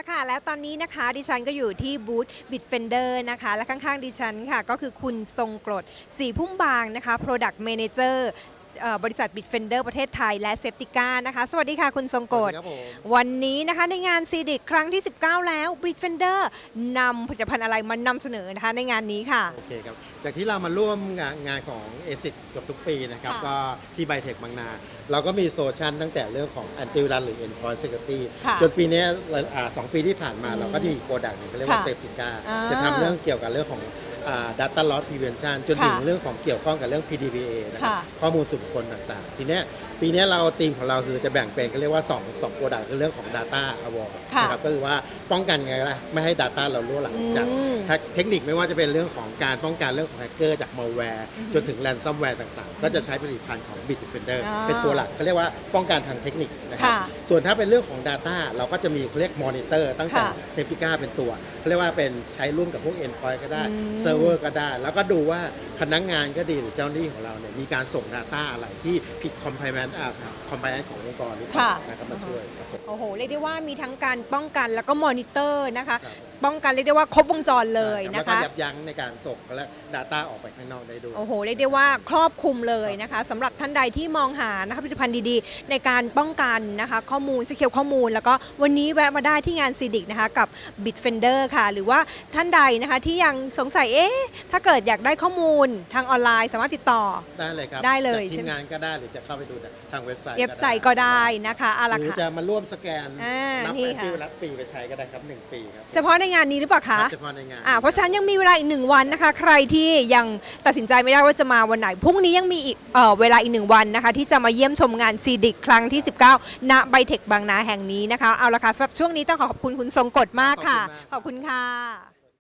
ละค่ะ และตอนนี้นะคะดิฉันก็อยู่ที่บูธบิดเฟนเดอร์นะคะ และข้างๆดิฉันค่ะ ก็คือคุณทรงกรดสีพุ่มบางนะคะ Product Manager เอ่อบริษัท Bitfender ประเทศไทยและเซ p ติก้านะคะ สวัสดีค่ะคุณทรงกรดครับผม วันนี้นะคะในงานซีดิกครั้งที่ 19 แล้ว Bitfender นำผลิตภัณฑ์อะไรมานำเสนอนะคะในงานนี้ค่ะ โอเคครับ จากที่เรามาร่วมงานงานของ a s i c เกับทุกปีนะครับ ค่ะ ก็ที่ไบเทคบางนา เราก็มีโซลูชันตั้งแต่เรื่องของ anti virus หรือ endpoint security ค่ะจนปีเนี้ยอ่าสองปีที่ผ่านมาอืมเราก็จะมีโปรดักต์เขาเรียกว่าค่ะเซฟติก้าอ่าจะทำเรื่องเกี่ยวกับเรื่องของ อ่า data loss prevention จนถึงค่ะเรื่องของเกี่ยวข้องกับเรื่อง PDPA นะครับค่ะ ข้อมูลส่วนบุคคลต่างๆ ทีเนี้ยปีเนี้ยเราทีมของเราคือจะแบ่งเป็นก็เรียกว่า2 2โปรดักต์คือเรื่องของ data award ค่ะนะครับก็คือว่าป้องกันไงล่ะไม่ให้ data เรารั่วไหลจากอืม เทคนิคไม่ว่าจะเป็นเรื่องของการป้องกันเรื่องของแฮกเกอร์จากมัลแวร์จนถึงแรนซัมแวร์ต่างๆ ก็จะใช้ผลิตภัณฑ์ของ Bitdefender อ่าเป็นตัวหลักเขาเรียกว่าป้องกันทางเทคนิคนะครับค่ะส่วนถ้าเป็นเรื่องของ Data เราก็จะมีเขาเรียกมอนิเตอร์ตั้งแต่ ค่ะ เซฟติก้าเป็นตัวเขาเรียกว่าเป็นใช้ร่วมกับพวก Endpoint ก็ได้อืมเซิร์ฟเวอร์ก็ได้ แล้วก็ดูว่าพนักงานก็ดีหรือเจ้าหน้าที่ของเราเนี่ยมีการส่ง Data อะไรที่ผิด compliance อ่า compliance ขององค์กรหรือเปล่าค่ะ นะครับมาช่วยครับผม โอ้โห เรียกได้ว่ามีทั้งการป้องกันแล้วก็มอนิเตอร์นะคะครับ ป้องกันเรียกได้ว่าครบวงจรเลยแล้นะวก็คะ ยับยั้งในการส่งและ Data ออกไปข้างนอกได้ด้วย โอ้โหเรียกได้ว่าครอบคลุมเลยนะคะสำหรับท่านใดที่มองหานะคะผลิตภัณฑ์ดีๆ ในการป้องกันนะคะ ข้อมูลสเกลข้อมูล แล้วก็วันนี้แวะมาได้ที่งานซีดิกนะคะกับ Bitfender ค่ะ หรือว่าท่านใดนะคะที่ยังสงสัยเอ๊ะถ้าเกิดอยากได้ข้อมูลทางออนไลน์สามารถติดต่อ ได้เลยครับได้เลยจากใช่ทีไหม มงานก็ได้หรือจะเข้าไปดูทางเว็บไซต์เว็บไซต์ก็ได้นะคะเอาละหรือค่ะ จะมาร่วมสแกนอ่ารับนี่แอนค่ะตี้ไวรัสฟรีไปใช้ก็ได้ครับ 1 ปีครับ เฉพาะในงานนี้หรือเปล่าคะเฉพาะในงานอ่าเพราะฉะนั้นยังมีเวลาอีกหนึ่งวันนะคะ ใครที่ยังตัดสินใจไม่ได้ว่าจะมาวันไหนพรุ่งนี้ยังมีอีกเอ่อเวลาอีกหนึ่งวันนะคะ ที่จะมาเยี่ยมชมงานซีดิกครั้งที่ 19 ณไบเทคบางนาแห่งนี้นะคะ เอาละค่ะสำหรับช่วงนี้ต้องขอขอบคุณคุณทรงกฎมากค่ะ ขอบคุณค่ะ